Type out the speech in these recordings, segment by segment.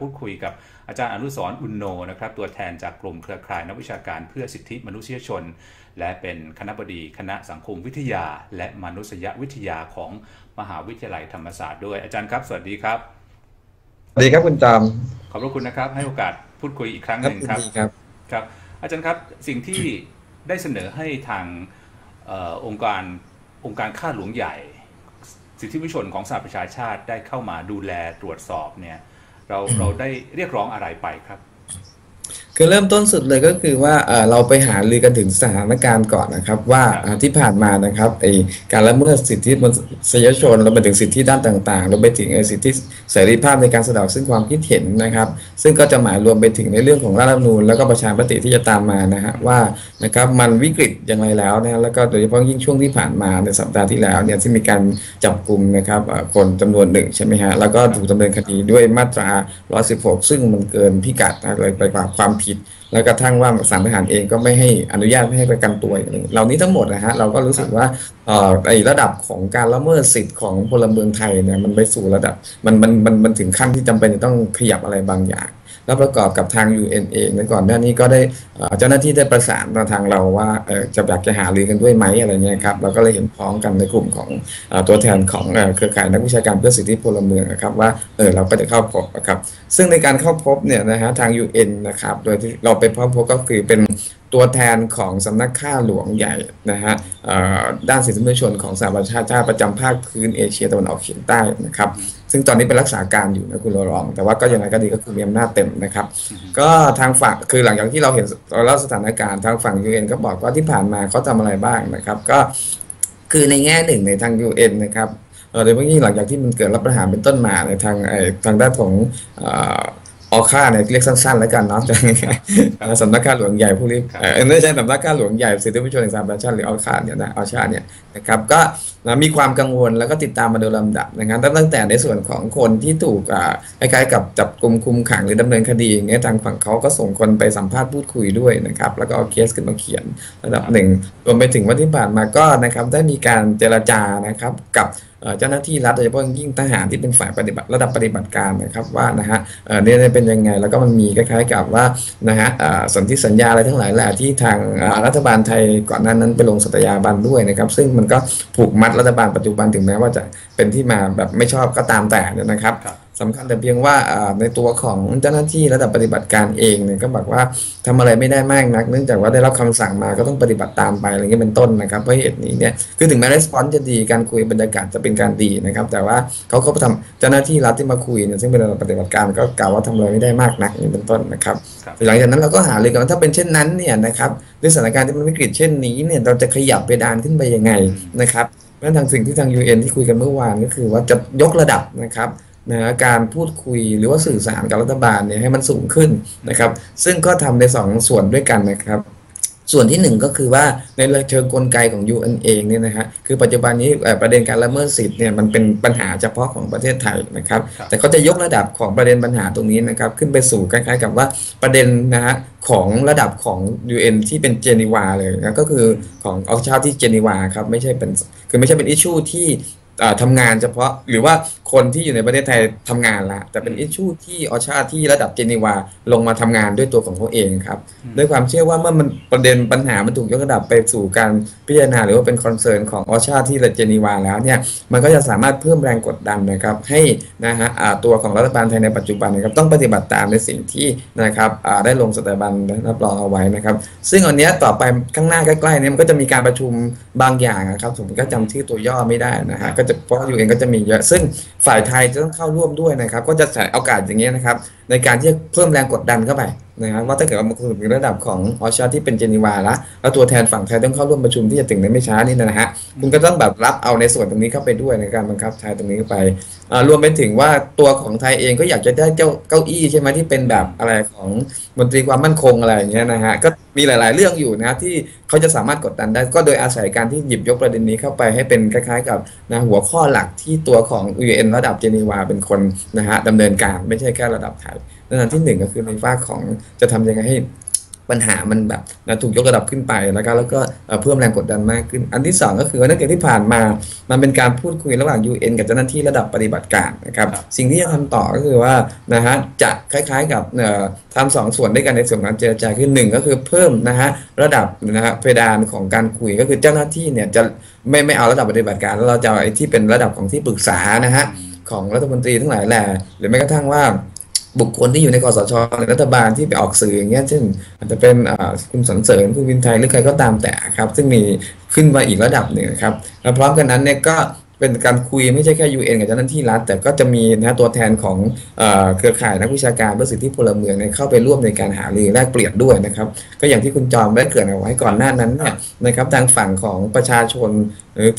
พูดคุยกับอาจารย์อนุสรอุนโนนะครับตัวแทนจากกลุ่มเครือข่ายนักวิชาการเพื่อสิทธิมนุษยชน และเป็นคณะบดีคณะสังคมวิทยา และมนุษยวิทยาของมหาวิทยาลัยธรรมศาสตร์ด้วยอาจารย์ครับ สวัสดีครับสวัสดีครับคุณจอมขอบพระคุณนะครับ ให้โอกาสพูดคุยอีกครั้งหนึ่งครับครับครับ อาจารย์ครับสิ่งที่ได้เสนอให้ทางเออองค์การองค์การข้าหลวงใหญ่ สิทธิมนุษยชนของสหประชาชาติได้เข้ามาดูแลตรวจสอบเนี่ย เราเราได้เรียกร้องอะไรไปครับ คือเริ่มต้นสุดเลยก็คือว่าเราไปหารือกันถึงสถานการณ์ก่อนนะครับ ว่าที่ผ่านมานะครับไอการละเมิดสิทธิมนุษยชนเราไปถึงสิทธิด้านต่างๆเราไปถึงสิทธิเสรีภาพในการแสดงซึ่งความคิดเห็นนะครับ ซึ่งก็จะหมายรวมไปถึงในเรื่องของรัฐธรรมนูญแล้วก็ประชามติที่จะตามมานะฮะว่านะครับมันวิกฤตอย่างไรแล้วนะแล้วก็โดยเฉพาะยิ่งช่วงที่ผ่านมาในสัปดาห์ที่แล้วเนี่ยที่มีการจับกลุ่มนะครับคนจำนวนหนึ่งใช่ไหมฮะแล้วก็ถูกดำเนินคดีด้วยมาตรา 116 ซึ่งมันเกินพิกัดนะเลยไปกว่าความผิดแล้วกระทั่งว่าสารทหารเองก็ไม่ให้อนุญาตไม่ให้ประกันตัวอย่างนี้เหล่านี้ทั้งหมดนะฮะเราก็รู้สึกว่าไออไอระดับของการละเมิดสิทธิ์ของพลเมืองไทยเนี่ยมันไปสู่ระดับมันมันมันมันถึงขั้นที่จำเป็นจะต้องขยับอะไรบางอย่าง แล้วประกอบกับทาง UN เองในก่อนหน้านี้ก็ได้เจ้าหน้าที่ได้ประสานมาทางเราว่าจะอยากจะหารือกันด้วยไหมอะไรเงี้ยครับเราก็เลยเห็นพ้องกันในกลุ่มของอตัวแทนของเครือข่ายนักวิชาการเพื่อสิทธิพลเมืองนะครับว่าเออเราก็จะเข้าพบนะครับซึ่งในการเข้าพบเนี่ยนะฮะทาง UN นะครับโดยที่เราไปพบพบก็คือเป็น ตัวแทนของสำนักข้าหลวงใหญ่นะฮะด้านสิทธิมนุษยชนของสหประชาชาติประจำภาคพื้นเอเชียตะวันออกเฉียงใต้นะครับ ซึ่งตอนนี้เป็นรักษาการอยู่นะคุณรอง แต่ว่าก็ยังไงก็ดีก็คือมีอำนาจเต็มนะครับ ก็ทางฝั่งคือหลังจากที่เราเห็นเราเล่าสถานการณ์ทางฝั่ง UN ก็บอกว่าที่ผ่านมาเขาทำอะไรบ้างนะครับ ก็คือในแง่หนึ่งในทาง UN นะครับโดยเฉพาะยิ่งหลังจากที่มันเกิดรัฐประหารเป็นต้นมาในทางทางด้านของ อ่อออค่าเนี่ยเรียกสั้นๆ แล้วกันเนาะสำนักข้าหลวงใหญ่ผู้ริครับเอ่อไม่ใช่สำนักข้าหลวงใหญ่สิทธิมนุษยชนแห่งสหประชาชาติหรือออค่าเนี่ยนะออชาเนี่ยนะครับก็ นะมีความกังวลแล้วก็ติดตามมาโดยลำดับนะครับตั้งแต่ในส่วนของคนที่ถูกคล้ายๆกับจับกลุ่มคุมขังหรือดำเนินคดีอย่างเงี้ยทางฝั่งเขาก็ส่งคนไปสัมภาษณ์พูดคุยด้วยนะครับ แล้วก็เอาเคสขึ้นมาเขียนระดับหนึ่งรวมไปถึงว่าที่ผ่านมาก็นะครับได้มีการเจรจานะครับกับเจ้าหน้าที่รัฐโดยเฉพาะยิ่งทหารที่เป็นฝ่ายปฏิบัติระดับปฏิบัติการนะครับว่านะฮะเนี่ยเป็นยังไงแล้วก็มันมีคล้ายๆกับว่านะฮะสนธิสัญญาอะไรทั้งหลายแหละที่ทางรัฐบาลไทยก่อนหน้านั้นไปลงสัตยาบันด้วยนะครับ ซึ่งมันก็ผูกมัดรัฐบาลปัจจุบันถึงแม้ว่าจะเป็นที่มาแบบไม่ชอบก็ตามแต่เนยนะครับครับสำคัญแต่เพียงว่าอ่าในตัวของเจ้าหน้าที่ระดับปฏิบัติการเองเนี่ยก็บอกว่าทำอะไรไม่ได้มากนัก เนื่องจากว่าได้รับคำสั่งมาก็ต้องปฏิบัติตามไปอะไรเงี้ยเป็นต้นนะครับเพราะเหตุนี้เนี่ยคือถึงแม้รีสปอนส์จะดีการคุยบรรยากาศจะเป็นการดีนะครับ แต่ว่าเขาก็ทำเจ้าหน้าที่รัฐที่มาคุยเนี่ยซึ่งเป็นระดับปฏิบัติการก็กล่าวว่าทำอะไรไม่ได้มากนักนี่เป็นต้นนะครับครับหลังจากนั้นเราก็หาเลยกันว่าถ้าเป็นเช่นนั้นเนี่ยนะครับด้วยสถานการณ์ที่มันวิกฤตเช่นนี้เนี่ยเราจะขยับเพดานขึ้นไปยังไงนะครับเพราะฉะ นั้นทางสิ่งที่ทาง UN ที่คุยกันเมื่อวานก็คือว่าจะยกระดับนะครับนะการพูดคุยหรือว่าสื่อสารกับรัฐบาลเนี่ยให้มันสูงขึ้นนะครับ ซึ่งก็ทำในสองส่วนด้วยกันนะครับ ส่วนที่หนึ่งก็คือว่าในเชิงกลไกของ UN เองเนี่ยนะฮะคือปัจจุบันนี้เอ่อประเด็นการละเมิดสิทธิ์เนี่ยมันเป็นปัญหาเฉพาะของประเทศไทยนะครับครับ แต่เขาจะยกระดับของประเด็นปัญหาตรงนี้นะครับ ขึ้นไปสู่คล้ายๆกับว่าประเด็นนะฮะของระดับของ UN ที่เป็นเจนีวาเลยนะก็คือของออชาที่เจนีวาครับไม่ใช่เป็น คือไม่ใช่เป็นอิชชูที่ ทำงานเฉพาะหรือว่าคนที่อยู่ในประเทศไทยทำงานละแต่เป็นอิชชูที่ออชาที่ระดับเจนีวาลงมาทำงานด้วยตัวของเขาเองครับด้วยความเชื่อว่าเมื่อมันประเด็นปัญหามันถูกยกระดับไปสู่การพิจารณาหรือว่าเป็นคอนเซิร์นของออชาที่เจนีวาแล้วเนี่ยมันก็จะสามารถเพิ่มแรงกดดันนะครับให้นะฮะอ่าตัวของรัฐบาลไทยในปัจจุบันนะครับต้องปฏิบัติตามในสิ่งที่นะครับอ่าได้ลงสถาบันรับรองเอาไว้นะครับ ซึ่งอันเนี้ยต่อไปข้างหน้าใกล้ๆเนี่ยมันก็จะมีการประชุมบางอย่างนะครับผมก็จำชื่อตัวย่อไม่ได้นะฮะก็จะเพราะอยู่เองก็จะมีเยอะซึ่งฝ่ายไทยจะต้องเข้าร่วมด้วยนะครับ ก็จะใช้โอกาสอย่างเงี้ยนะครับ ในการที่จะเพิ่มแรงกดดันเข้าไปนะครับว่าถ้าเกิดว่ามันถึงระดับของออชาที่เป็นเจนีวาแล้วแล้วตัวแทนฝั่งไทยต้องเข้าร่วมประชุมที่จะถึงในไม่ช้านี่นะฮะคุณก็ต้องแบบรับเอาในส่วนตรงนี้เข้าไปด้วยในการบังคับใช้ตรงนี้เข้าไปรวมไปถึงว่าตัวของไทยเองก็อยากจะได้เจ้าเก้าอี้ใช่ไหมที่เป็นแบบอะไรของมนตรีความมั่นคงอะไรอย่างเงี้ยนะฮะก็ มีหลาย ๆ เรื่องอยู่นะที่เขาจะสามารถกดดันได้ ก็โดยอาศัยการที่หยิบยกประเด็นนี้เข้าไปให้เป็นคล้าย ๆ กับนะหัวข้อหลักที่ตัวของ UN ระดับเจนีวาเป็นคนนะฮะดำเนินการไม่ใช่แค่ระดับไทยดังนั้นที่หนึ่งก็คือในฝ้าของจะทำยังไงให้ ปัญหามันแบบนะถูกยกระดับขึ้นไปแล้วก็แล้วก็เอ่อเพิ่มแรงกดดันมากขึ้น อันที่สองก็คือว่าเนื่องจากที่ผ่านมา มันเป็นการพูดคุยระหว่าง UN กับเจ้าหน้าที่ระดับปฏิบัติการนะครับครับสิ่งที่จะทำต่อก็คือว่านะฮะจะคล้ายๆกับเอ่อทำสองส่วนด้วยกันในส่วนของการเจรจาคือหนึ่งก็คือเพิ่มนะฮะระดับนะฮะเพดานของการคุยก็คือเจ้าหน้าที่เนี่ยจะไม่ไม่เอาระดับปฏิบัติการแล้วเราจะเอาไอ้ที่เป็นระดับของที่ปรึกษานะฮะของรัฐมนตรีทั้งหลายแหล่หรือแม้กระทั่งว่า บุคคลที่อยู่ในคอสชในรัฐบาลที่ไปออกสื่ออย่างเงี้ยเช่นอาจจะเป็นคุณสนเสริญคุณวินไทยหรือใครก็ตามแต่ครับ ซึ่งมีขึ้นมาอีกระดับหนึ่งครับแล้วพร้อมกันนั้นเนี่ยก็เป็นการคุยไม่ใช่แค่ UN กับเจ้าหน้าที่รัฐ แต่ก็จะมีนะตัวแทนของเอ่อเครือข่ายนักวิชาการเพื่อสิทธิพลเมืองเนี่ยเข้าไปร่วมในการหารือแลกเปลี่ยนด้วยนะครับ ก็อย่างที่คุณจอมได้เกริ่นเอาไว้ก่อนหน้านั้นเนี่ยนะครับทางฝั่งของประชาชน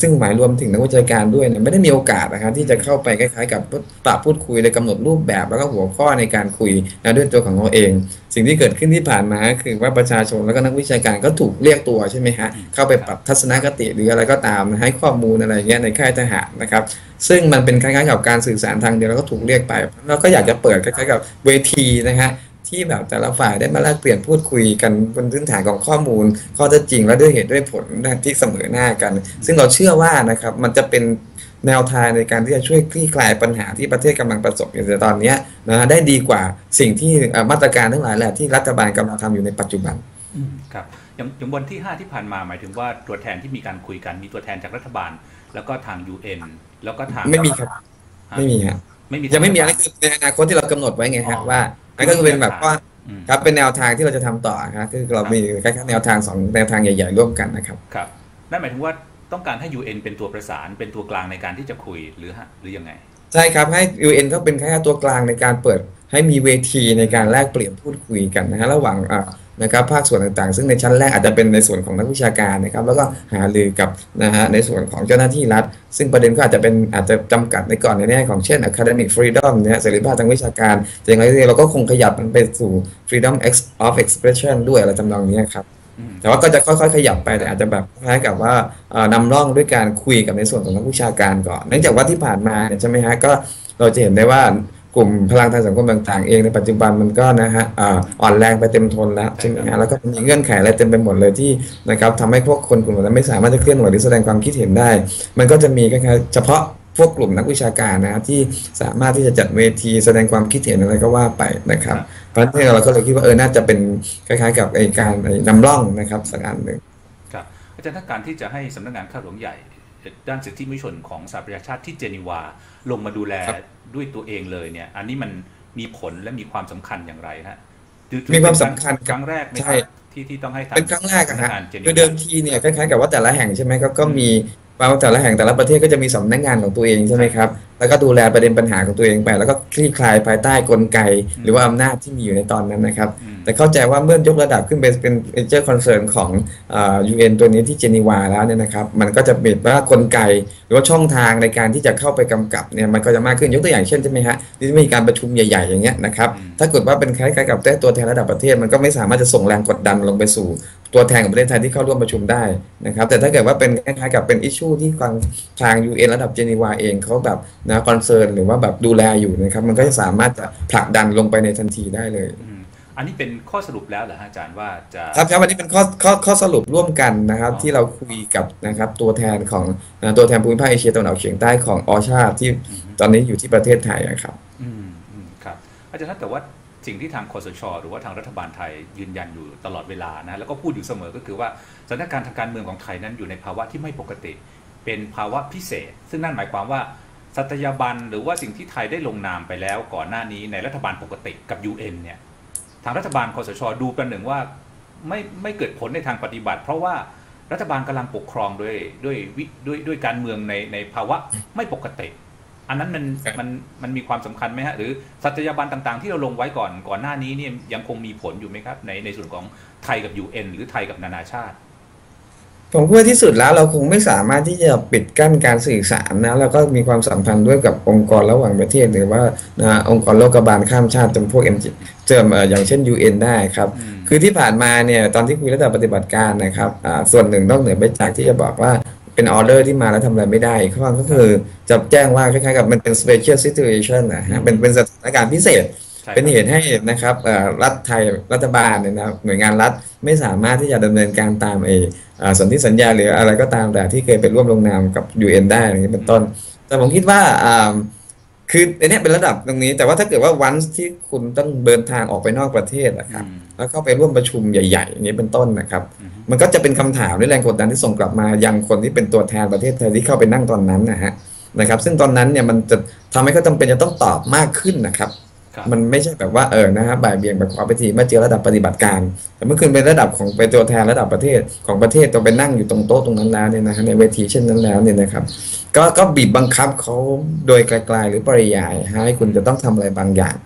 ซึ่งหมายรวมถึงนักวิชาการด้วยเนี่ยไม่ได้มีโอกาสนะครับที่จะเข้าไปคล้ายๆ กับปรับพูดคุยเลยกำหนดรูปแบบ แล้วก็หัวข้อในการคุยนะด้วยตัวของเราเอง สิ่งที่เกิดขึ้นที่ผ่านมาคือว่าประชาชนแล้วก็นักวิชาการก็ถูกเรียกตัวใช่ไหมฮะเข้าไปปรับทัศนคติหรืออะไรก็ตามให้ข้อมูลอะไรเงี้ยในค่ายทหารนะครับซึ่งมันเป็นคล้ายๆกับการสื่อสารทางเดียวแล้วก็ถูกเรียกไปเราก็อยากจะเปิดคล้ายๆกับเวทีนะฮะ ที่แบบแต่ละฝ่ายได้มาแลกเปลี่ยนพูดคุยกันบนพื้นฐานของข้อมูล ข้อเท็จจริงและด้วยเหตุด้วยผลที่เสมอหน้ากัน ซึ่งเราเชื่อว่านะครับมันจะเป็นแนวทางในการที่จะช่วยคลี่คลายปัญหาที่ประเทศกำลังประสบอยู่ในตอนเนี้ยนะฮะได้ดีกว่าสิ่งที่เอ่อมาตรการทั้งหลายแหละที่รัฐบาลกำลังทำอยู่ในปัจจุบันอืมครับอย่างอย่างวันที่ 5 ที่ผ่านมาหมายถึงว่าตัวแทนที่มีการคุยกันมีตัวแทนจากรัฐบาล แล้วก็ทาง UN แล้วก็ทางไม่มีครับฮะไม่มีฮะไม่มียังไม่มีอะไรทางคือในอนาคตที่เรากำหนดไว้ไงอ๋ฮะอว่า นั่นก็คือเป็นแบบว่าอืมครับเป็นแนวทางที่เราจะทำต่อครับคือเรามีคล้ายๆแนวทางสองแนวทางใหญ่ ๆ ร่วมกันนะครับครับนั่นหมายถึงว่าต้องการให้ UN เป็นตัวประสานเป็นตัวกลางในการที่จะคุยหรือฮะหรือยังไง ใช่ครับให้ UN เขาเป็นแค่ตัวกลางในการเปิดให้มีเวทีในการแลกเปลี่ยนพูดคุยกันนะฮะระหว่างอ่า นะครับภาคส่วนต่างๆ ซึ่งในชั้นแรกอาจจะเป็นในส่วนของนักวิชาการนะครับแล้วก็หารือกับนะฮะในส่วนของเจ้าหน้าที่รัฐ ซึ่งประเด็นก็อาจจะเป็นอาจจะจำกัดในก่อนในแง่ของเช่น academic freedom เนี่ยเสรีภาพทางวิชาการแต่อย่างไรก็ดีเราก็คงขยับมันไปสู่ freedom ex- of expression ด้วยอะไรทำนองนี้ครับอืมแต่ว่าก็จะค่อยๆ ขยับไปแต่อาจจะแบบคล้ายกับว่าเอ่อนำร่องด้วยการคุยกับในส่วนของนักวิชาการก่อนเนื่องจากว่าที่ผ่านมาเนี่ยใช่ไหมฮะก็เราจะเห็นได้ว่า กลุ่มพลังทางสังคมต่างๆเองในปัจจุบันมันก็นะฮะอ่อนแรงไปเต็มทนแล้วใช่ไหมฮะแล้วก็มีเงื่อนไขอะไรเต็มไปหมดเลยที่นะครับทำให้พวกคนกลุ่มนั้นไม่สามารถจะเคลื่อนไหวหรือแสดงความคิดเห็นได้ มันก็จะมีคล้ายๆเฉพาะพวกกลุ่มนักวิชาการนะฮะที่สามารถที่จะจัดเวทีแสดงความคิดเห็นอะไรก็ว่าไปนะครับเพราะฉะนั้นเราก็เลยคิดว่าเออน่าจะเป็นคล้ายๆ กับไอการนำร่องนะครับสักอันหนึ่งครับอาจารย์ถ้าการที่จะให้สำนักงานข้าหลวงใหญ่ ด้านสิทธิมนุษยชนของสหประชาชาติที่เจนีวา ลงมาดูแลครับด้วยตัวเองเลยเนี่ย อันนี้มันมีผลและมีความสำคัญอย่างไรฮะถือถือมีความเป็นสำคัญครั้งแรกไหมคใช่รับที่ที่ต้องให้ทางเป็นครั้งแรกอะสำนัฮะงานเจนีคือวาเดิมทีเนี่ยคล้ายๆกับว่าแต่ละแห่งใช่ไหมครับก็มีว่า แต่ละแห่งแต่ละประเทศก็จะมีสำนักงานของตัวเองใช่ไหมครับ แล้วก็ดูแลประเด็นปัญหาของตัวเองไป แล้วก็คลี่คลายภายใต้กลไก หรือว่าอำนาจที่มีอยู่ในตอนนั้นนะครับอืมแต่เข้าใจว่าเมื่อยกระดับขึ้นเป็นเป็น major concern ของอ่า UN ตัวนี้ที่เจนีวาแล้วเนี่ยนะครับ มันก็จะเป็นว่ากลไก หรือว่าช่องทางในการที่จะเข้าไปกำกับเนี่ยมันก็จะมากขึ้นยกตัวอย่างเช่นใช่ไหมฮะที่มีการประชุมใหญ่ ๆ อย่างเงี้ยนะครับอืมถ้าเกิดว่าเป็นคล้ายๆกับแต่ตัวแทนระดับประเทศมันก็ไม่สามารถจะส่งแรงกดดันลงไปสู่ ตัวแทนของประเทศไทยที่เข้าร่วมประชุมได้นะครับ แต่ถ้าเกิดว่าเป็นคล้ายๆกับเป็นอิชชูที่ทางทาง UN ระดับเจนีวาเองเขาแบบนะคอนเซิร์นหรือว่าแบบดูแลอยู่นะครับ มันก็จะสามารถจะผลักดันลงไปในทันทีได้เลยอืมอันนี้เป็นข้อสรุปแล้วเหรอฮะอาจารย์ว่าจะครับครับวันนี้เป็นข้อข้อข้อสรุปร่วมกันนะครับอ๋อที่เราคุยกับนะครับตัวแทนของนะตัวแทนภูมิภาคเอเชียตะวันออกเฉียงใต้ของออชาที่ตอนนี้อยู่ที่ประเทศไทยอะครับอืมอืมครับอาจารย์ครับแต่ว่า สิ่งที่ทางคอสช หรือว่าทางรัฐบาลไทยยืนยันอยู่ตลอดเวลานะแล้วก็พูดอยู่เสมอก็คือว่าสถานการณ์ทางการเมืองของไทยนั้นอยู่ในภาวะที่ไม่ปกติ เป็นภาวะพิเศษ ซึ่งนั่นหมายความว่าสัตยาบันหรือว่าสิ่งที่ไทยได้ลงนามไปแล้ว ก่อนหน้านี้ในรัฐบาลปกติกับ UN เนี่ยทางรัฐบาลคอสช ดูประหนึ่งว่าไม่ไม่เกิดผลในทางปฏิบัติ เพราะว่ารัฐบาลกำลังปกครองด้วยด้วยวิด้วยด้วยการเมืองในในภาวะไม่ปกติ อันนั้นมันครับมันมันมีความสำคัญไหมฮะหรือสัตยาบันต่างๆ ที่เราลงไว้ก่อนก่อนหน้านี้เนี่ยยังคงมีผลอยู่ไหมครับ ในในส่วนของไทยกับ UN หรือไทยกับนานาชาติผมคิดว่าที่สุดแล้วเราคงไม่สามารถที่จะปิดกั้นการสื่อสารนะแล้วก็มีความสัมพันธ์ด้วยกับองค์กรระหว่างประเทศ หรือว่านะองค์กรโลกบาลข้ามชาติจำพวก MG เจอมเอ่ออย่างเช่น UN ได้ครับอืมคือที่ผ่านมาเนี่ยตอนที่คุยระดับปฏิบัติการนะครับอ่าส่วนหนึ่งนอกเหนือไปจากที่จะบอกว่า เป็นออเดอร์ที่มาแล้วทำอะไรไม่ได้อีกข้อก็คือจะแจ้งว่าคล้ายๆกับมันเป็น special situation นะฮะเป็นเป็นสถานการณ์พิเศษช่ครับเป็นเหตุให้นะครับเอ่อรัฐไทยรัฐบาลเนี่ยนะหน่วยงานรัฐไม่สามารถที่จะดำเนินการตามเอออ่าสนธิสัญญาหรืออะไรก็ตามแต่ที่เคยไปร่วมลงนามกับ UN ได้อย่างนี้เป็นต้น แต่ผมคิดว่าอ่า คืออันเนี้ยเป็นระดับตรงนี้แต่ว่าถ้าเกิดว่าวันที่คุณต้องเดินทางออกไปนอกประเทศนะครับอืมแล้วเข้าไปร่วมประชุมใหญ่ๆอย่างนี้เป็นต้นนะครับอืมมันก็จะเป็นคำถามหรือแรงกดดันที่ส่งกลับมายังคนที่เป็นตัวแทนประเทศไทยที่เข้าไปนั่งตอนนั้นนะฮะนะครับ ซึ่งตอนนั้นเนี่ยมันจะทำให้เขาจำเป็นจะต้องตอบมากขึ้นนะครับครับมันไม่ใช่แบบว่าเออนะฮะบ่ายเบี่ยงแบบขอไปทีเมื่อเจอระดับปฏิบัติการ แต่เมื่อคืนเป็นระดับของเป็นตัวแทนระดับประเทศของประเทศต้องไปนั่งอยู่ตรงโต๊ะตรงนั้นแล้วเนี่ยนะฮะในเวทีเช่นนั้นแล้วเนี่ยนะครับ ก็ก็บีบบังคับเขาโดยไกลๆหรือปริยายให้คุณจะต้องทำอะไรบางอย่าง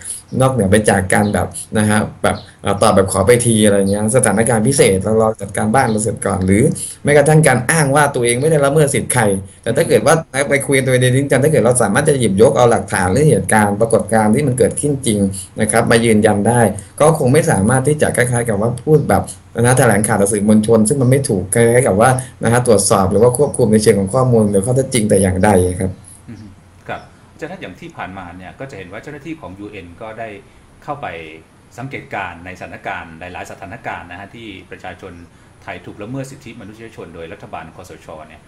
นอกเหนือไปจากการแบบนะฮะแบบตอบแบบขอไปทีอะไรเงี้ยสถานการณ์พิเศษเรารอจัดการบ้านเราเสร็จก่อน หรือแม้กระทั่งการอ้างว่าตัวเองไม่ได้ละเมิดสิทธิ์ใคร แต่ถ้าเกิดว่าไปคุยตัวเองกันถ้าเกิดเราสามารถจะหยิบยกเอาหลักฐานหรือเหตุการณ์ปรากฏการณ์ที่มันเกิดขึ้นจริงนะครับมายืนยันได้ ก็คงไม่สามารถที่จะคล้ายๆ กับว่าพูดแบบนะแถลงข่าวต่อสื่อมวลชน ซึ่งมันไม่ถูกคล้ายๆกับว่านะฮะตรวจสอบหรือว่าควบคุมในเชิงของข้อมูลหรือข้อเท็จจริงแต่อย่างใดครับ จารย์ถ้าอย่างที่ผ่านมาเนี่ยก็จะเห็นว่าเจ้าหน้าที่ของ UN ก็ได้เข้าไปสังเกตการณ์ในสถานการณ์หลาย ๆ สถานการณ์นะฮะที่ประชาชนไทยถูกละเมิดสิทธิมนุษยชนโดยรัฐบาลคอสชเนี่ย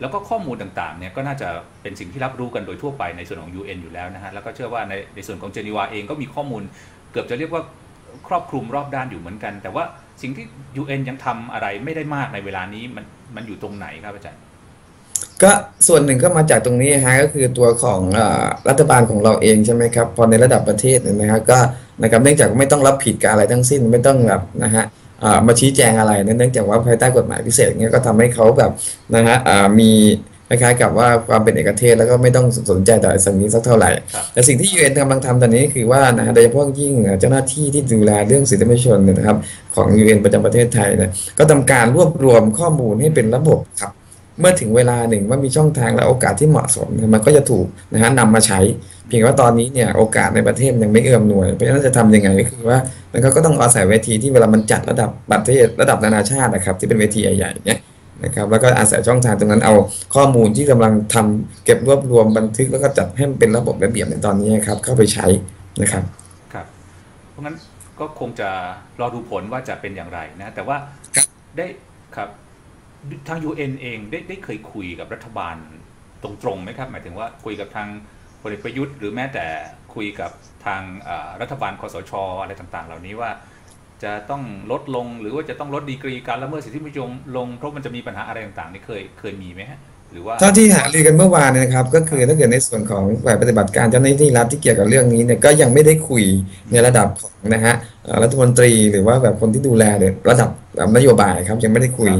แล้วก็ข้อมูลต่างๆเนี่ยก็น่าจะเป็นสิ่งที่รับรู้กันโดยทั่วไปในส่วนของ UN อยู่แล้วนะฮะแล้วก็เชื่อว่าในในส่วนของเจนีวาเองก็มีข้อมูลเกือบจะเรียกว่าครอบคลุมรอบด้านอยู่เหมือนกัน แต่ว่าสิ่งที่ UN ยังทำอะไรไม่ได้มากในเวลานี้มันมันอยู่ตรงไหนครับอาจารย์ ก็ส่วนหนึ่งก็มาจากตรงนี้ฮะก็คือตัวของเอ่อรัฐบาลของเราเองใช่ไหมครับพอในระดับประเทศเนี่ยนะฮะก็นะครับเนื่องจากไม่ต้องรับผิดกับอะไรทั้งสิ้นไม่ต้องแบบนะฮะอ่ามาชี้แจงอะไรเนื่องจากว่าภายใต้กฎหมายพิเศษเงี้ยก็ทำให้เขาแบบนะฮะอ่ามีคล้ายๆกับว่าความเป็นเอกเทศแล้วก็ไม่ต้องสนใจต่อสิ่งนี้สักเท่าไหร่ครับแต่สิ่งที่ UN กำลังทำตอนนี้คือว่านะฮะโดยเฉพาะยิ่งเจ้าหน้าที่ที่ดูแลเรื่องสิทธิมนุษยชนเนี่ยนะครับของ UN ประจำประเทศไทยเนี่ยก็ทำการรวบรวมข้อมูลให้เป็นระบบครับ เมื่อถึงเวลาหนึ่งว่ามีช่องทางและโอกาสที่เหมาะสมมันก็จะถูกนะฮะนำมาใช้ เพียงว่าตอนนี้เนี่ยโอกาสในประเทศยังไม่เอื้อมหน่วยเพราะฉะนั้นจะทำยังไงก็คือว่ามันก็ต้องอาศัยเวทีที่เวลามันจัดระดับประเทศระดับนานาชาตินะครับ ที่เป็นเวทีใหญ่ๆเนี่ยนะครับแล้วก็อาศัยช่องทางตรงนั้นเอาข้อมูลที่กำลังทำเก็บรวบรวมบันทึกแล้วก็จัดให้มันเป็นระบบระเบียบในตอนนี้ครับเข้าไปใช้นะครับครับ เพราะงั้นก็คงจะรอดูผลว่าจะเป็นอย่างไรนะ แต่ว่าได้ครับ ทาง UN เองได้ได้เคยคุยกับรัฐบาลตรงๆไหมครับ หมายถึงว่าคุยกับทางพลเอกประยุทธ์ หรือแม้แต่คุยกับทางรัฐบาลคอสชอะไรต่างๆ เหล่านี้ว่า จะต้องลดลงหรือว่าจะต้องลดดีกรีการละเมิดสิทธิมนุษยชนลงเพราะมันจะมีปัญหาอะไรต่างๆนี่เคยเคยมีไหมฮะหรือว่าเท่าที่หารือกันเมื่อวานนะครับ ก็คือถ้าเกิดในส่วนของฝ่ายปฏิบัติการเจ้าหน้าที่รัฐที่เกี่ยวกับเรื่องนี้เนี่ยก็ยังไม่ได้คุยในระดับของนะฮะรัฐมนตรีหรือว่าแบบคนที่ดูแลเนี่ยระดับนโยบายครับยังไม่ได้คุย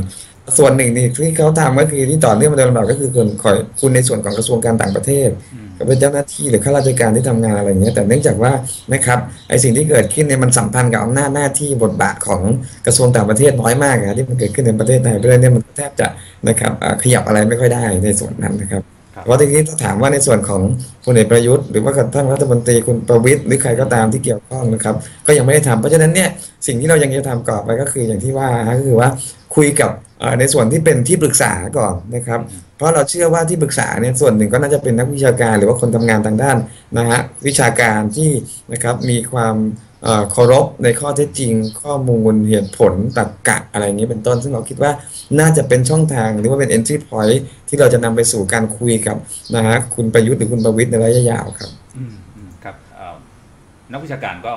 ส่วนหนึ่งนี่ที่เขาทำก็คือที่ต่อเนื่องมาโดยลำดับก็คือคุณคอยคุณในส่วนของกระทรวงการต่างประเทศอืมก็เป็นเจ้าหน้าที่หรือข้าราชการที่ทำงานอะไรอย่างเงี้ยแต่เนื่องจากว่านะครับไอสิ่งที่เกิดขึ้นเนี่ยมันสัมพันธ์กับอำนาจหน้าที่บทบาทของกระทรวงต่างประเทศน้อยมากนะที่มันเกิดขึ้นในประเทศไทยด้วยเนี่ยมันแทบจะนะครับอ่าขยับอะไรไม่ค่อยได้ในส่วนนั้นนะครับครับเพราะทีนี้ถ้าถามว่าในส่วนของพลเอกประยุทธ์หรือว่ากระทั่งรัฐมนตรีคุณประวิตรหรือใครก็ตามที่เกี่ยวข้องนะครับ ก็ยังไม่ได้ทำเพราะฉะนั้นเนี่ยสิ่งที่เรายังจะทำก่อไปก็คืออย่างที่ว่าฮะก็คือว่าคุยกับเอ่อ ในส่วนที่เป็นที่ปรึกษาก่อนนะครับ เพราะเราเชื่อว่าที่ปรึกษาเนี่ยส่วนหนึ่งก็น่าจะเป็นนักวิชาการ หรือว่าคนทำงานทางด้านนะฮะวิชาการที่นะครับมีความเคารพในข้อเท็จจริง ข้อมูลเหตุผลตรรกะอะไรอย่างนี้เป็นต้น ซึ่งเราคิดว่าน่าจะเป็นช่องทางหรือว่าเป็น entry point ที่เราจะนำไปสู่การคุยกับนะฮะคุณประยุทธ์หรือคุณประวิตรในระยะยาวครับอืมครับนักวิชาการก็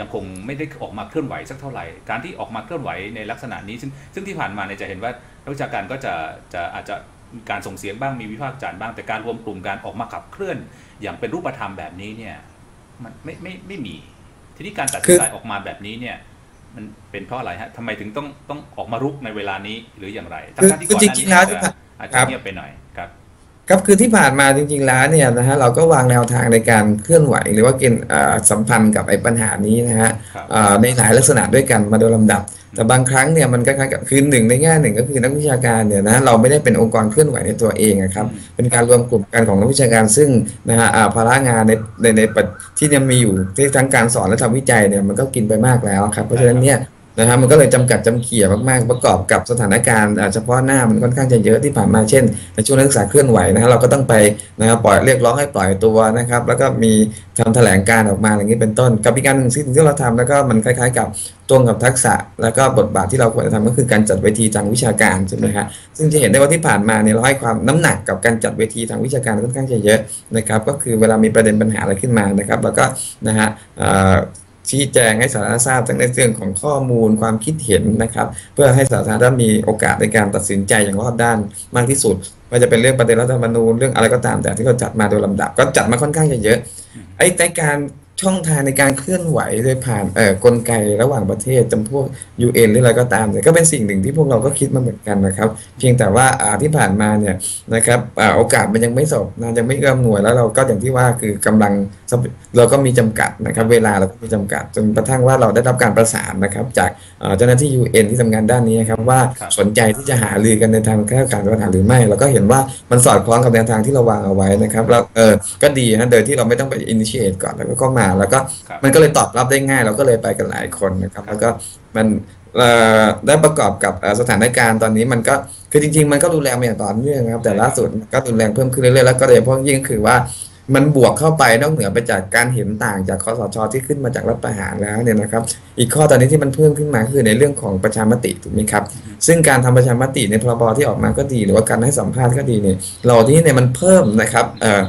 ยังคงไม่ได้ออกมาเคลื่อนไหวสักเท่าไหร่ การที่ออกมาเคลื่อนไหวในลักษณะนี้ ซึ่งซึ่งที่ผ่านมาเนี่ยจะเห็นว่านักวิชาการก็จะจะอาจจะมีการส่งเสียงบ้างมีวิพากษ์วิจารณ์บ้างแต่การรวมกลุ่มการออกมาขับเคลื่อน อย่างเป็นรูปธรรมแบบนี้เนี่ยมันไม่ไม่ไม่มี ทีนี้การตัดสินใจออกมาแบบนี้เนี่ยมันเป็นเพราะอะไรฮะทำไมถึงต้องต้องออกมารุกในเวลานี้หรืออย่างไรทั้งๆที่คือก่อนหจน้ารินี้งๆแล้วอาจที่จะผ่านอาจคจะรับเงียบไปหน่อยครับ ครับคือที่ผ่านมาจริงๆแล้วเนี่ยนะฮะเราก็วางแนวทางในการเคลื่อนไหวหรือว่าเกณฑ์อ่าสัมพันธ์กับไอ้ปัญหานี้นะฮะครับอ่าในหลายลักษณะด้วยกันมาโดยลำดับ แต่บางครั้งเนี่ยมันก็คล้ายกับคือหนึ่งในแง่หนึ่งก็คือนักวิชาการเนี่ยนะเราไม่ได้เป็นองค์กรเคลื่อนไหวในตัวเองอะครับอืมเป็นการรวมกลุ่มกันของนักวิชาการซึ่งนะฮะอ่าภาระงานในในในปัจที่ยังมีอยู่ที่ทั้งการสอนและทำวิจัยเนี่ยมันก็กินไปมากแล้วครับเพราะฉะนั้นเนี่ย นะฮะมันก็เลยจำกัดจำเขี่ยมากๆ ประกอบกับสถานการณ์เฉพาะหน้ามันค่อนข้างจะเยอะที่ผ่านมาเช่นในช่วงนักศึกษาเคลื่อนไหวนะฮะเราก็ต้องไปนะครับปล่อยเรียกร้องให้ปล่อยตัวนะครับ แล้วก็มีทำแถลงการออกมาอย่างนี้เป็นต้น กับอีกการหนึ่งสิ่งที่เราทำแล้วก็มันคล้ายๆ กับตรงกับทักษะ แล้วก็บทบาทที่เราควรจะทำก็คือการจัดเวทีทางวิชาการใช่ไหมฮะซึ่งจะเห็นได้ว่าที่ผ่านมาเนี่ยเราให้ความน้ำหนักกับการจัดเวทีทางวิชาการค่อนข้างจะเยอะนะครับ ก็คือเวลามีประเด็นปัญหาอะไรขึ้นมานะครับ แล้วก็นะฮะ ชี้แจงให้สาธารณทราบทั้งในเรื่องของข้อมูลความคิดเห็นนะครับ เพื่อให้สาธารณะมีโอกาสในการตัดสินใจอย่างรอบด้านมากที่สุดว่าจะเป็นเรื่องประเด็นรัฐธรรมนูญเรื่องอะไรก็ตามแต่ที่เราจัดมาโดยลำดับ ก็จัดมาค่อนข้างจะเยอะไอ้ในการ ช่องทางในการเคลื่อนไหวโดยผ่านเอ่อกลไกระหว่างประเทศจำพวก UN หรืออะไรก็ตามเนี่ยก็เป็นสิ่งหนึ่งที่พวกเราก็คิดมาเหมือนกันนะครับ เพียงแต่ว่าอ่าที่ผ่านมาเนี่ยนะครับอ่าโอกาสมันยังไม่สบนะยังไม่เอื้อมหน่วยแล้วเราก็อย่างที่ว่าคือกำลังทรัพยเราก็มีจำกัดนะครับ เวลาเราก็มีจำกัดจนกระทั่งว่าเราได้รับการประสานนะครับ จากเอ่อเจ้าหน้าที่ UN ที่ทำงานด้านนี้นะครับว่าครับสนใจที่จะหารือกันในทางแก้ไขปัญหาหรือไม่เราก็เห็นว่ามันสอดคล้องกับแนวทางที่เราวางเอาไว้นะครับแล้วเออก็ดีนะโดยที่เราไม่ต้องไป initiate ก่อนแล้วก็เข้ามาแล้วก็ครับมันก็เลยตอบรับได้ง่าย เราก็เลยไปกันหลายคนนะครับ แล้วก็มันเอ่อได้ประกอบกับเอ่อสถานการณ์ตอนนี้มันก็คือจริง ๆ มันก็รุนแรงมาอย่างต่อเนื่องนะครับ แต่ล่าสุดมันก็รุนแรงเพิ่มขึ้นเรื่อยๆแล้วก็โดยเฉพาะยิ่งคือว่ามันบวกเข้าไปนอกเหนือไปจากการเห็นต่างจากคอสชที่ขึ้นมาจากรัฐประหารแล้วเนี่ยนะครับ อีกข้อตอนนี้ที่มันเพิ่มขึ้นมาคือในเรื่องของประชามติถูกไหมครับ ซึ่งการทำประชามติในพรบที่ออกมาก็ดี หรือว่าการให้สัมภาษณ์ก็ดีเนี่ยเหล่านี้เนี่ยมันเพิ่มนะครับเอ่อ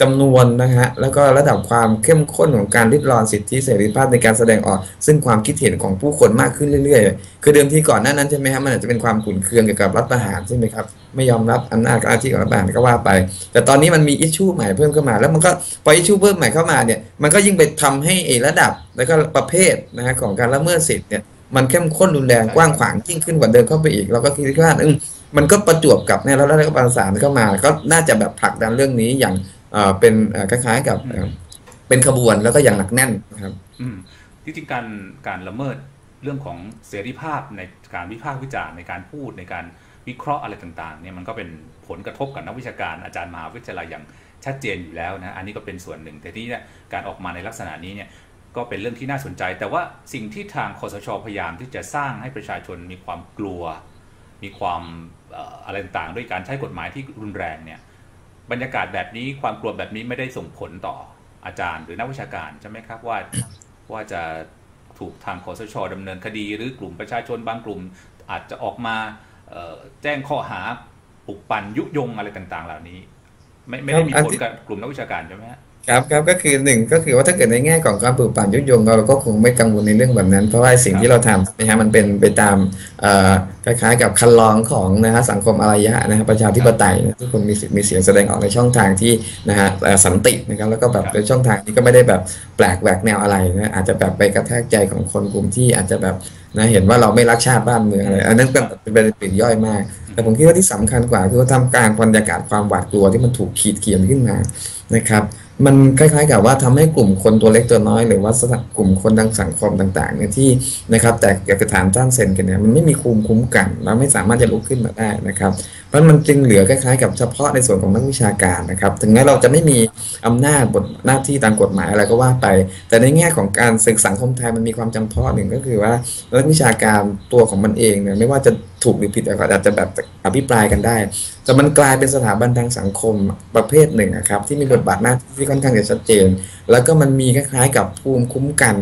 จำนวนนะฮะแล้วก็ระดับความเข้มข้นของการริดรอนสิทธิเสรีภาพในการแสดงออก ซึ่งความคิดเห็นของผู้คนมากขึ้นเรื่อยๆ คือเดิมทีก่อนหน้านั้นใช่ไหมครับมันอาจจะเป็นความขุ่นเคืองเกี่ยวกับรัฐประหารใช่ไหมครับไม่ยอมรับอำนาจหน้าที่ของรัฐประหารก็ว่าไป แต่ตอนนี้มันมีอิชชูใหม่เพิ่มเข้ามา แล้วมันก็พออิชชูเพิ่มใหม่เข้ามาเนี่ย มันก็ยิ่งไปทำให้ไอ้ระดับแล้วก็ประเภทนะฮะของการละเมิดสิทธิ์เนี่ย มันเข้มข้นรุนแรงกว้างขวางยิ่งขึ้นกว่าเดิมเข้าไปอีก เราก็คิดว่ามมันก็ประจวบกับเนี่ยแล้วรัฐบาลสารเข้ามา ก็น่าจะแบบผลักดันเรื่องนี้อย่าง เอ่อเป็นเอ่อคล้ายๆกับเอ่อเป็นขบวนแล้วก็อย่างหนักแน่นนะครับอืมที่จริงการการละเมิดเรื่องของเสรีภาพในการวิพากษ์วิจารณ์ในการพูดในการวิเคราะห์อะไรต่างๆเนี่ยมันก็เป็นผลกระทบกับนักวิชาการอาจารย์มหาวิทยาลัยอย่างชัดเจนอยู่แล้วนะอันนี้ก็เป็นส่วนหนึ่ง แต่ที่เนี่ยการออกมาในลักษณะนี้เนี่ยก็เป็นเรื่องที่น่าสนใจ แต่ว่าสิ่งที่ทางคอสชพยายามที่จะสร้างให้ประชาชนมีความกลัว มีความเอ่ออะไรต่างๆด้วยการใช้กฎหมายที่รุนแรงเนี่ย บรรยากาศแบบนี้ความกลัวแบบนี้ไม่ได้ส่งผลต่ออาจารย์ หรือนักวิชาการใช่ไหมครับว่าว่าจะถูกทางคอสชดำเนินคดี หรือกลุ่มประชาชนบางกลุ่ม อาจจะออกมาแจ้งข้อหาปลุกปั่นยุยงอะไรต่าง ๆ เหล่านี้ ไม่ไม่ได้มีผลกับกลุ่มนักวิชาการใช่ไหมฮะ ครับครับก็คือหนึ่งก็คือว่าถ้าเกิดในแง่ของการปลูกปั่นยุยงเราก็คงไม่กังวลในเรื่องแบบนั้น เพราะว่าสิ่งที่เราทำนะฮะมันเป็นไปตามเอ่อคล้ายๆกับคันลองของนะฮะสังคมอารยะนะฮะประชาธิปไตยนะทุกคนมีสิทธิ์มีเสียงแสดงออกในช่องทางที่นะฮะเอ่อสันตินะครับแล้วก็แบบในช่องทางนี้ก็ไม่ได้แบบแปลกแหวกแนวอะไรนะอาจจะแบบไปกระแทกใจของคนกลุ่มที่อาจจะแบบนะเห็นว่าเราไม่รักชาติบ้านเมืองอะไรอันนั้นเป็นเป็นปลีกย่อยมาก แต่ผมคิดว่าที่สำคัญกว่าคือว่าทำกลารบรรยากาศความหวาดกลัวที่มันถูกขีดเขียนขึ้นมานะครับ มันคล้ายๆ กับว่าทำให้กลุ่มคนตัวเล็กตัวน้อย หรือว่าสกลุ่มคนทางสังคมต่างๆเนี่ยที่นะครับ แต่เกิดฐานจ้างเซนกันเนี่ยมันไม่มีภูมิคุ้มกัน แล้วไม่สามารถจะลุกขึ้นมาได้นะครับ เพราะมันจึงเหลือคล้ายๆกับเฉพาะในส่วนของนักวิชาการนะครับ ถึงแม้เราจะไม่มีอำนาจบทหน้าที่ตามกฎหมายอะไรก็ว่าไป แต่ในแง่ของการศึกสังคมไทยมันมีความจำเพาะหนึ่งก็คือว่านักวิชาการตัวของมันเองเนี่ยไม่ว่าจะถูกหรือผิดอาจจะแบบอภิปรายกันได้ แต่มันกลายเป็นสถาบันทางสังคมประเภทหนึ่งนะครับ ที่มีบทบาทหน้าที่ที่ค่อนข้างจะชัดเจน แล้วก็มันมีคล้ายๆกับภูมิคุ้มกัน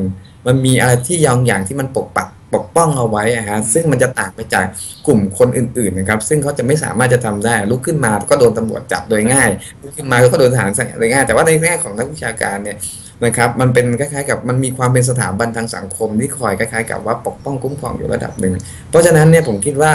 มันมีอะไรที่ยองอย่างที่มันปกปัก ปกป้องเอาไว้ฮะซึ่งมันจะต่างไปจากกลุ่มคนอื่นๆนะครับ ซึ่งเขาจะไม่สามารถจะทำได้ลุกขึ้นมาก็โดนตำรวจจับโดยง่ายลุกขึ้นมาก็โดนทหารสั่งโดยง่าย แต่ว่าในแง่ของนักวิชาการเนี่ยนะครับมันเป็นคล้ายๆกับมันมีความเป็นสถาบันทางสังคมที่คอยคล้ายๆกับว่าปกป้องคุ้มครองอยู่ระดับหนึ่งเพราะฉะนั้นเนี่ยผมคิดว่า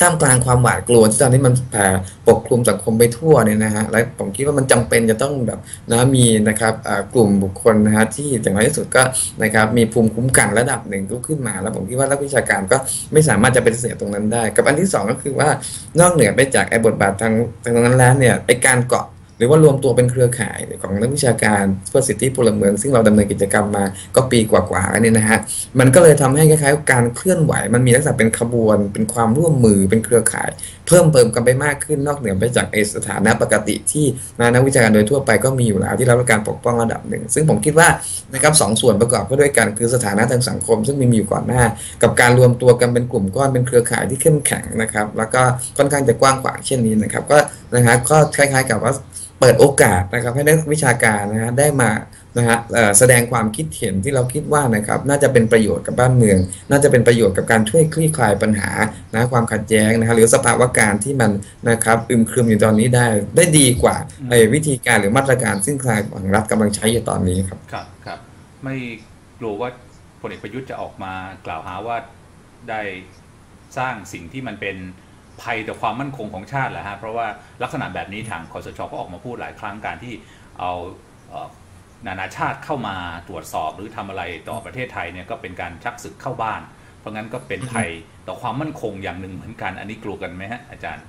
ท่ามกลางความหวาดกลัวที่ตอนนี้มันแผ่ปกคลุมสังคมไปทั่วเนี่ยนะฮะและผมคิดว่ามันจำเป็นจะต้องแบบนะมีนะครับกลุ่มบุคคลนะฮะที่อย่างน้อยที่สุดก็นะครับมีภูมิคุ้มกันระดับหนึ่งลุกขึ้นมา แล้วผมคิดว่านักวิชาการก็ไม่สามารถจะเป็นเสียตรงนั้นได้ กับอันที่สองก็คือว่านอกเหนือไปจากไอ้บทบาททางทางนั้นแล้วเนี่ยไอ้การเกาะ หรือว่ารวมตัวเป็นเครือข่ายของนักวิชาการเพื่อสิทธิพลเมือง ซึ่งเราดำเนินกิจกรรมมาก็ปีกว่าๆแล้วนี่นะฮะมันก็เลยทำให้คล้ายๆ การเคลื่อนไหว มันมีลักษณะเป็นขบวน เป็นความร่วมมือเป็นเครือข่าย เพิ่มเติมกันไปมากขึ้นนอกเหนือไปจากสถานะปกติที่นักวิชาการโดยทั่วไปก็มีอยู่แล้วที่รับการปกป้องระดับหนึ่ง ซึ่งผมคิดว่านะครับสองส่วนประกอบก็ด้วยกันคือสถานะทางสังคม ซึ่งมีอยู่ก่อนหน้า กับการรวมตัวกันเป็นกลุ่มก้อนเป็นเครือข่ายที่เข้มแข็งนะครับแล้วก็ค่อนข้างจะกว้างขวางเช่นนี้นะครับก็นะฮะก็คล้ายๆกับว่า เปิดโอกาสนะครับให้นักวิชาการนะฮะได้มานะฮะแสดงความคิดเห็นที่เราคิดว่านะครับน่าจะเป็นประโยชน์กับบ้านเมือง น่าจะเป็นประโยชน์กับการช่วยคลี่คลายปัญหานะความขัดแย้งนะฮะหรือสภาวะการที่มันนะครับอึมครึมอยู่ตอนนี้ได้ได้ดีกว่าไอ้วิธีการหรือมาตรการซึ่งทางของรัฐกำลังใช้อยู่ตอนนี้ครับครับครับไม่กลัวว่าพลเอกประยุทธ์จะออกมากล่าวหาว่าได้สร้างสิ่งที่มันเป็น ภัยต่อความมั่นคงของชาติแหละฮะเพราะว่าลักษณะแบบนี้ทางคอสชก็ออกมาพูดหลายครั้งการที่เอานานาชาติเข้ามาตรวจสอบหรือทำอะไรต่อประเทศไทยเนี่ยก็เป็นการชักศึกเข้าบ้าน เพราะงั้นก็เป็นภัยต่อความมั่นคงอย่างหนึ่งเหมือนกัน อันนี้กลัวกันไหมฮะอาจารย์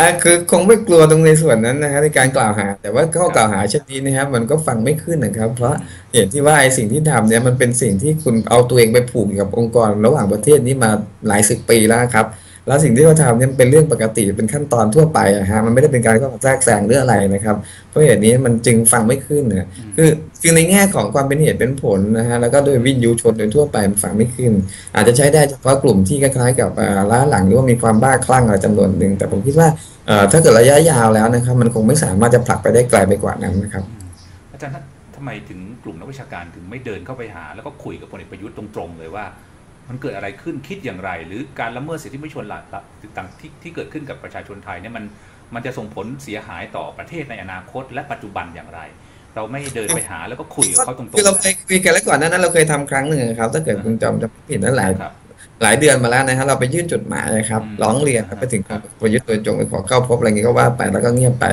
อ่าคือคงไม่กลัวตรงในส่วนนั้นนะฮะในการกล่าวหา แต่ว่าข้อกล่าวหาเช่นนี้นะครับ มันก็ฟังไม่ขึ้นนะครับ เพราะเหตุที่ว่าไอ้สิ่งที่ทำเนี่ยมันเป็นสิ่งที่คุณเอาตัวเองไปผูกกับองค์กร ระหว่างประเทศนี้มาหลายสิบปีแล้วครับ แล้วสิ่งที่เขาทำเนี่ยเป็นเรื่องปกติเป็นขั้นตอนทั่วไปอะฮะมันไม่ได้เป็นการเข้ามาแทรกแซงเรื่องอะไรนะครับ เพราะเหตุนี้มันจึงฟังไม่ขึ้นนะคือคือในแง่ของความเป็นเหตุเป็นผลนะฮะแล้วก็โดยวินยูชนโดยทั่วไปมันฟังไม่ขึ้น อาจจะใช้ได้เฉพาะกลุ่มที่คล้ายๆกับล้าหลังหรือว่ามีความบ้าคลั่งอะไรจำนวนหนึ่งแต่ผมคิดว่าถ้าเกิดระยะยาวแล้วนะครับ มันคงไม่สามารถจะผลักไปได้ไกลไปกว่านั้นนะครับอาจารย์ทำไมถึงกลุ่มนักวิชาการถึงไม่เดินเข้าไปหา แล้วก็คุยกับพลเอกประยุทธ์ตรงๆเลยว่า มันเกิดอะไรขึ้นคิดอย่างไร หรือการละเมิดสิทธิมนุษยชนต่างที่ที่เกิดขึ้นกับประชาชนไทยเนี่ยมันมันจะส่งผลเสียหายต่อประเทศในอนาคต และปัจจุบันอย่างไร เราไม่เดินไปหาแล้วก็คุยกับเขาตรงๆคือเราเคยคุยกันแล้วก่อนหน้านั้นเราเคยทำครั้งหนึ่งครับ ถ้าเกิดคุณจำจำผิดนั่นหลายหลายเดือนมาแล้วนะฮะเราไปยื่นจดหมายนะครับร้องเรียนไปถึงประยุทธ์ตัวจงไปขอเข้าพบอะไรเงี้ยก็ว่าไปแล้วก็เงียบไป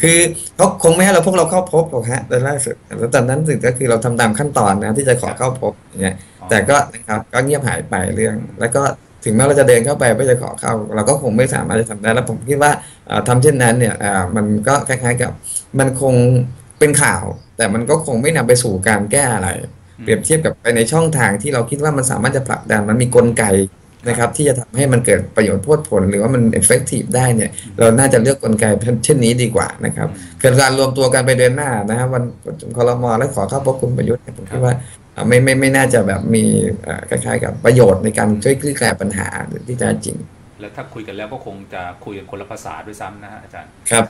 คือเขาคงไม่ให้เราพวกเราเข้าพบหรอกฮะแต่ล่าสุดแล้วตอนนั้นสึกก็คือเราทำตามขั้นตอนนะที่จะขอเข้าพบอย่างเงี้ย แต่ก็นะครับก็เงียบหายไปเรื่อง แล้วก็ถึงแม้เราจะเดินเข้าไปเพื่อจะขอเข้า เราก็คงไม่สามารถจะทำได้แล้วผมคิดว่าทำเช่นนั้นเนี่ยมันก็คล้ายๆกับ มันคงเป็นข่าว แต่มันก็คงไม่นำไปสู่การแก้อะไรเปรียบเทียบกับไปในช่องทางที่เราคิดว่ามันสามารถจะผลักดันมันมีกลไกนะครับที่จะทำให้มันเกิดประโยชน์พดผล หรือว่ามัน effective ได้เนี่ย เราน่าจะเลือกกลไกเช่นนี้ดีกว่านะครับเกิดการรวมตัวกันไปเดินหน้านะครับวันประชุมคอรมอและขอเข้าพบคุณประยุทธ์ผมคิดว่า ไม่ไม่ไม่น่าจะแบบมีคล้ายๆ กับประโยชน์ในการช่วยคลี่คลายปัญหาที่แท้จริง แล้วถ้าคุยกันแล้วก็คงจะคุยกันคนละภาษาด้วยซ้ำนะฮะอาจารย์ครับ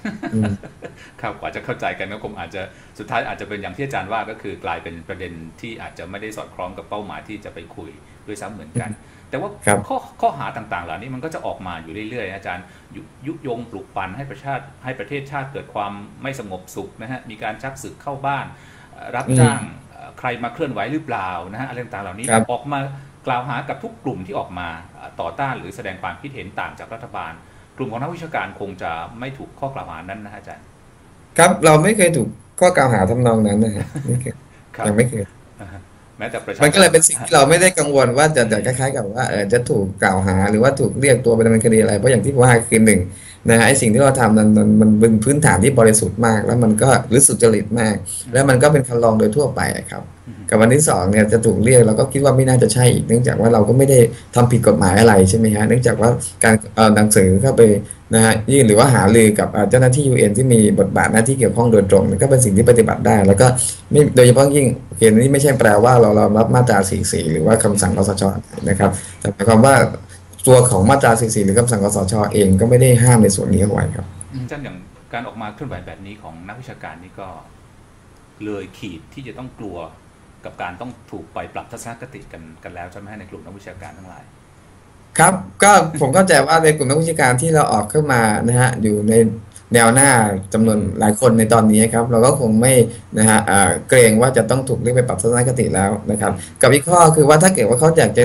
ครับกว่าจะเข้าใจกันก็คงอาจจะสุดท้ายอาจจะเป็นอย่างที่อาจารย์ว่าก็คือกลายเป็นประเด็นที่อาจจะไม่ได้สอดคล้องกับเป้าหมายที่จะไปคุยด้วยซ้ำเหมือนกัน แต่ว่าข้อข้อหาต่างๆ เหล่านี้มันก็จะออกมาอยู่เรื่อยๆ อาจารย์ยุยงปลุกปั่นให้ประชาติให้ประเทศชาติเกิดความไม่สงบสุขนะฮะมีการชักศึกเข้าบ้าน รับจ้าง ใครมาเคลื่อนไหวหรือเปล่านะฮะอะไรต่างๆเหล่านี้ออกมากล่าวหากับทุกกลุ่มที่ออกมาต่อต้านหรือแสดงความคิดเห็นต่างจากรัฐบาล กลุ่มของนักวิชาการคงจะไม่ถูกข้อกล่าวหานั้นนะอาจารย์ ครับเราไม่เคยถูกข้อกล่าวหาทำนองนั้นนะฮะไม่เคยยังไม่เคยแม้แต่ประชามันก็เลยเป็นสิ่งที่เราไม่ได้กังวลว่าจะจะคล้ายๆกับว่าเออจะถูกกล่าวหาหรือว่าถูกเรียกตัวไปดำเนินคดีอะไรเพราะอย่างที่ว่าคือหนึ่งนะฮะไอ้สิ่งที่เราทำนั้นมันมันเป็นพื้นฐานที่บริสุทธิ์มาก แล้วมันก็หรือสุจริตมาก แล้วมันก็เป็นคันลองโดยทั่วไปครับ กับวันที่สองเนี่ยจะถูกเรียกเราก็คิดว่าไม่น่าจะใช่อีกเนื่องจากว่าเราก็ไม่ได้ทำผิดกฎหมายอะไรใช่ไหมฮะเนื่องจากว่าการเอาหนังสือเข้าไปนะฮะยื่นหรือว่าหาลือกับเจ้าหน้าที่ UN ที่มีบทบาทหน้าที่เกี่ยวข้องโดยตรงก็เป็นสิ่งที่ปฏิบัติได้ แล้วก็ไม่โดยเฉพาะยิ่งเกณฑ์นี้ไม่ใช่แปลว่าเราเรารับมาตรา44หรือว่าคำสั่งคสชนะครับแต่หมายความว่า ตัวของมาตรา 44 หรือคำสั่งคสชเองก็ไม่ได้ห้ามในส่วนนี้เอาไว้ครับท่านอย่างการออกมาเคลื่อนไหวแบบนี้ของนักวิชาการนี่ก็ เลยขีดที่จะต้องกลัวกับการต้องถูกไปปรับทัศนคติกันกันแล้วใช่ไหมในกลุ่มนักวิชาการทั้งหลาย ครับ ก็ผมเข้าใจว่าในกลุ่มนักวิชาการที่เราออกขึ้นมานะฮะอยู่ในแนวหน้าจำนวนหลายคนในตอนนี้ครับ เราก็คงไม่นะฮะเกรงว่าจะต้องถูกเรียกไปปรับทัศนคติแล้วนะครับ กับอีกข้อคือว่าถ้าเกิดว่าเขาอยากจะ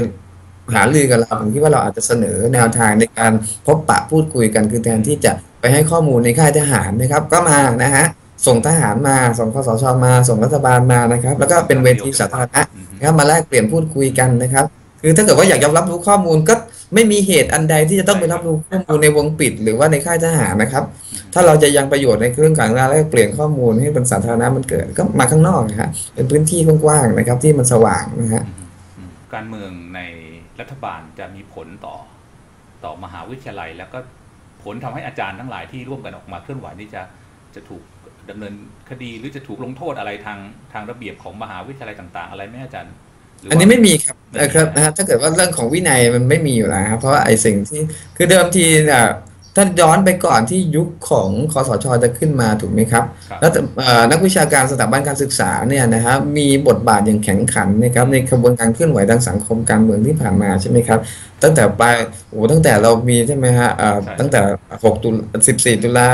หาลือกับเราผมคิดว่าเราอาจจะเสนอแนวทางในการพบปะพูดคุยกันคือแทนที่จะไปให้ข้อมูลในค่ายทหารนะครับ ก็มานะฮะส่งทหารมาส่งคสชมา ส่งรัฐบาลมานะครับ แล้วก็เป็นเวทีสาธารณะนะครับมาแลกเปลี่ยนพูดคุยกันนะครับ คือถ้าเกิดว่าอยากจะรับรู้ข้อมูลก็ไม่มีเหตุอันใดที่จะต้องไปรับรู้ข้อมูลในวงปิด หรือว่าในค่ายทหารนะครับ ถ้าเราจะยังประโยชน์ในเรื่องการแลกเปลี่ยนข้อมูลให้เป็นสาธารณะมันเกิด ก็มาข้างนอกนะฮะเป็นพื้นที่กว้างๆนะครับที่มันสว่างนะฮะอืมการเมืองใน รัฐบาลจะมีผลต่อต่อมหาวิทยาลัย แล้วก็ผลทำให้อาจารย์ทั้งหลายที่ร่วมกันออกมาเคลื่อนไหวนี่จะจะถูกดำเนินคดีหรือจะถูกลงโทษอะไรทางทางระเบียบของมหาวิทยาลัยต่าง ๆ อะไรไหมอาจารย์อันนี้ไม่มีครับครับนะถ้าเกิดว่าเรื่องของวินัยมันไม่มีอยู่แล้วครับเพราะว่าไอ้สิ่งที่คือเดิมทีเนี่ย ถ้าย้อนไปก่อนที่ยุคของคอสชจะขึ้นมาถูกไหมครับครับแล้วเอ่อนักวิชาการสถาบันการศึกษาเนี่ยนะฮะมีบทบาทอย่างแข็งขันนะครับในกระบวนการเคลื่อนไหวทางสังคมการเมืองที่ผ่านมาใช่ไหมครับ ตั้งแต่ปลายโอ้ตั้งแต่เรามีใช่ไหมฮะเอ่อใช่ตั้งแต่6ตุลา14 ตุลา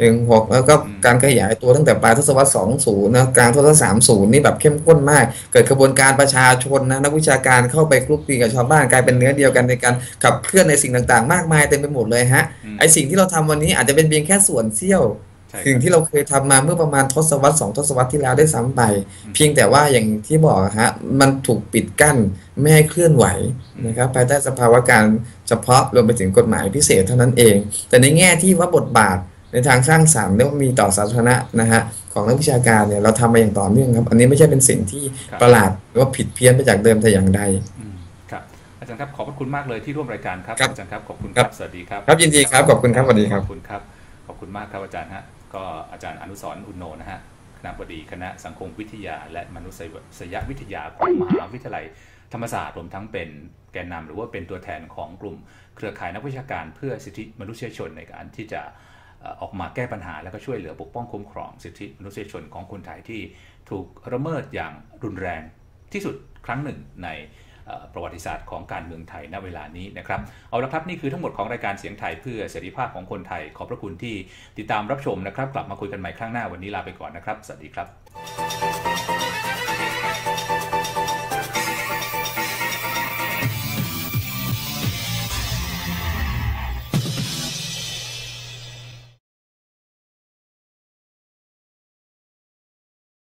16แล้วก็อืมการขยายตัวตั้งแต่ปลายทศวรรษ20นะกลางทศวรรษ30นี่แบบเข้มข้นมาก เกิดกระบวนการประชาชนนะนักวิชาการเข้าไปคลุกคลีกับชาวบ้านกลายเป็นเนื้อเดียวกันในการขับเคลื่อนในสิ่งต่างๆ มากมายเต็มไปหมดเลยฮะอืมไอสิ่งที่เราทำวันนี้อาจจะเป็นเพียงแค่ส่วนเสี้ยวใช่สิ่งที่เราเคยทำมาเมื่อประมาณทศวรรษสองทศวรรษที่แล้วได้ซ้ำไปอืมเพียงแต่ว่าอย่างที่บอกอะฮะมันถูกปิดกั้นไม่ให้เคลื่อนไหวนะครับภายใต้สภาวะการเฉพาะรวมไปถึงกฎหมายพิเศษเท่านั้นเอง แต่ในแง่ที่ว่าบทบาท ในทางสร้างสรรค์แล้วมีต่อสาธารณะนะฮะของนักวิชาการเนี่ยเราทำมาอย่างต่อเนื่องครับ อันนี้ไม่ใช่เป็นสิ่งที่ครับประหลาดหรือว่าผิดเพี้ยนไปจากเดิมแต่อย่างใดอืมครับอาจารย์ครับขอบพระคุณมากเลยที่ร่วมรายการครับครับอาจารย์ครับขอบคุณคครัรับบสวัสดีครับครับยินดีครับขอบคุณครับสวัสดีครับขอบคุณครับขอบคุณมากครับอาจารย์ฮะก็อาจารย์อนุสรณ์อุณโนนะฮะคณะบดีคณะสังคมวิทยา และมนุษยวิทยาของมหาวิทยาลัยธรรมศาสตร์รวมทั้งเป็นแกนนำหรือว่าเป็นตัวแทนของกลุ่ม เครือข่ายนักวิชาการเพื่อสิทธิมนุษยชนในการที่จะเออกมาแก้ปัญหาแล้วก็ช่วยเหลือปกป้องคุ้มครองสิทธิมนุษยชนของคนไทยที่ถูกละเมิดอย่างรุนแรงที่สุดครั้งหนึ่งในประวัติศาสตร์ของการเมืองไทยณเวลานี้นะครับ เอาละครับนี่คือทั้งหมดของรายการเสียงไทยเพื่อเสรีภาพของคนไทย ขอบพระคุณที่ติดตามรับชมนะครับ กลับมาคุยกันใหม่ครั้งหน้าวันนี้ลาไปก่อนนะครับ สวัสดีครับ